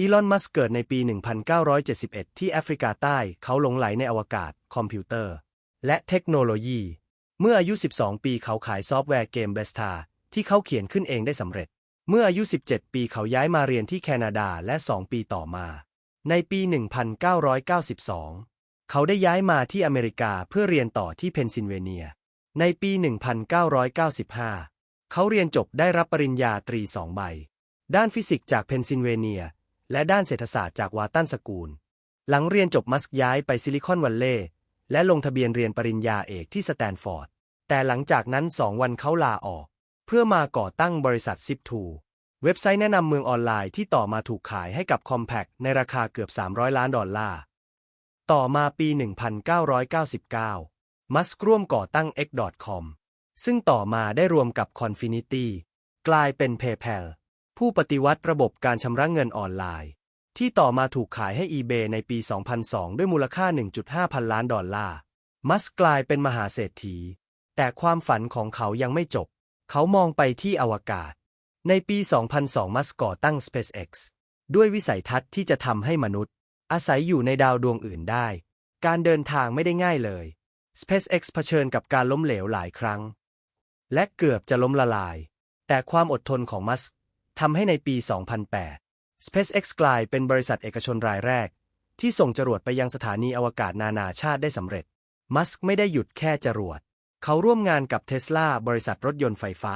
อีลอน มัสก์เกิดในปี 1971 ที่แอฟริกาใต้ เขาหลงไหลในอวกาศ คอมพิวเตอร์ และเทคโนโลยี เมื่ออายุ 12 ปีเขาขายซอฟต์แวร์เกมเบสตาที่เขาเขียนขึ้นเองได้สำเร็จ เมื่ออายุ 17 ปีเขาย้ายมาเรียนที่แคนาดาและ 2 ปีต่อมา ในปี 1992 เขาได้ย้ายมาที่อเมริกาเพื่อเรียนต่อที่เพนซิลเวเนีย ในปี 1995 เขาเรียนจบได้รับปริญญาตรีสองใบ ด้านฟิสิกส์จากเพนซิลเวเนีย และด้านเศรษฐศาสตร์จากวาตันสกูล หลังเรียนจบมัสก์ย้ายไปซิลิคอนวัลเลย์และลงทะเบียนเรียนปริญญาเอกที่สแตนฟอร์ด แต่หลังจากนั้นสองวันเขาลาออก เพื่อมาก่อตั้งบริษัทซิปทูเว็บไซต์แนะนำเมืองออนไลน์ที่ต่อมาถูกขายให้กับ Compaq ในราคาเกือบ 300 ล้านดอลลาร์ ต่อมาปี 1999 มัสก์ร่วมก่อตั้ง X.com ซึ่งต่อมาได้รวมกับ Confinity กลายเป็น PayPal ผู้ปฏิวัติระบบการชำระเงินออนไลน์ ที่ต่อมาถูกขายให้ eBay ในปี 2002 ด้วยมูลค่า 1.5 พันล้านดอลลาร์ มัสกลายเป็นมหาเศรษฐี แต่ความฝันของเขายังไม่จบ เขามองไปที่อวกาศ ในปี 2002 มัสก่อตั้ง SpaceX ด้วยวิสัยทัศน์ที่จะทำให้มนุษย์ อาศัยอยู่ในดาวดวงอื่นได้ การเดินทางไม่ได้ง่ายเลย SpaceX เผชิญกับการล้มเหลวหลายครั้ง และเกือบจะล้มละลาย แต่ความอดทนของมัส ทำให้ในปี 2008 SpaceX กลายเป็นบริษัทเอกชนรายแรก ที่ส่งจรวดไปยังสถานีอวกาศนานาชาติได้สำเร็จ มัสก์ไม่ได้หยุดแค่จรวด เขาร่วมงานกับเทสลาบริษัทรถยนต์ไฟฟ้า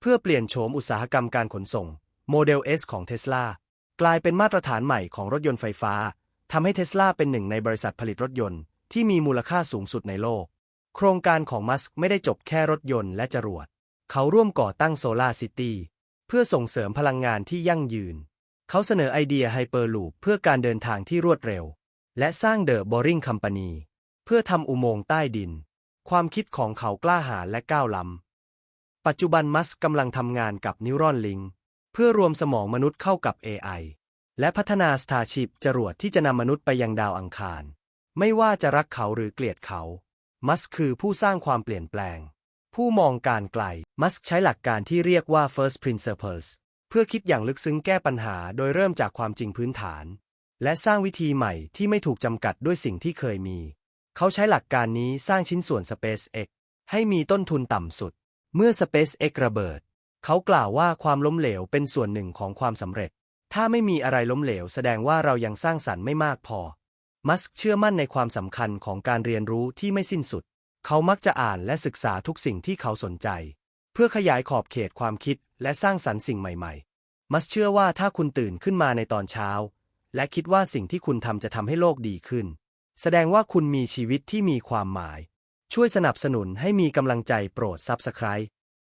เพื่อเปลี่ยนโฉมอุตสาหกรรมการขนส่ง โมเดล S ของเทสลากลายเป็นมาตรฐานใหม่ของรถยนต์ไฟฟ้าทำให้เทสลาเป็นหนึ่งในบริษัทผลิตรถยนต์ที่มีมูลค่าสูงสุดในโลก โครงการของมัสก์ไม่ได้จบแค่รถยนต์และจรวด เขาร่วมก่อตั้งโซลาร์ซิตี้ เพื่อส่งเสริมพลังงานที่ยั่งยืน เขาเสนอไอเดียไฮเปอร์ลูปเพื่อการเดินทางที่รวดเร็ว และสร้างเดอะบอริงคัมปานีเพื่อทำอุโมงค์ใต้ดิน ความคิดของเขากล้าหาญและก้าวล้ำ ปัจจุบันมัสกำลังทำงานกับนิวรอนลิงเพื่อรวมสมองมนุษย์เข้ากับ AI และพัฒนาสตาร์ชิปจรวดที่จะนำมนุษย์ไปยังดาวอังคาร ไม่ว่าจะรักเขาหรือเกลียดเขา มัสคือผู้สร้างความเปลี่ยนแปลง ผู้มองการไกล มัสก์ใช้หลักการที่เรียกว่า first principles เพื่อคิดอย่างลึกซึ้งแก้ปัญหาโดยเริ่มจากความจริงพื้นฐาน และสร้างวิธีใหม่ที่ไม่ถูกจำกัดด้วยสิ่งที่เคยมี เขาใช้หลักการนี้สร้างชิ้นส่วน SpaceX ให้มีต้นทุนต่ำสุด เมื่อ SpaceX ระเบิด เขากล่าวว่าความล้มเหลวเป็นส่วนหนึ่งของความสำเร็จ ถ้าไม่มีอะไรล้มเหลวแสดงว่าเรายังสร้างสรรค์ไม่มากพอ มัสก์เชื่อมั่นในความสำคัญของการเรียนรู้ที่ไม่สิ้นสุด เขามักจะอ่านและศึกษาทุกสิ่งที่เขาสนใจ เพื่อขยายขอบเขตความคิดและสร้างสรรค์สิ่งใหม่ๆ มัสเชื่อว่าถ้าคุณตื่นขึ้นมาในตอนเช้า และคิดว่าสิ่งที่คุณทำจะทำให้โลกดีขึ้น แสดงว่าคุณมีชีวิตที่มีความหมาย ช่วยสนับสนุนให้มีกำลังใจโปรดซับสไคร b e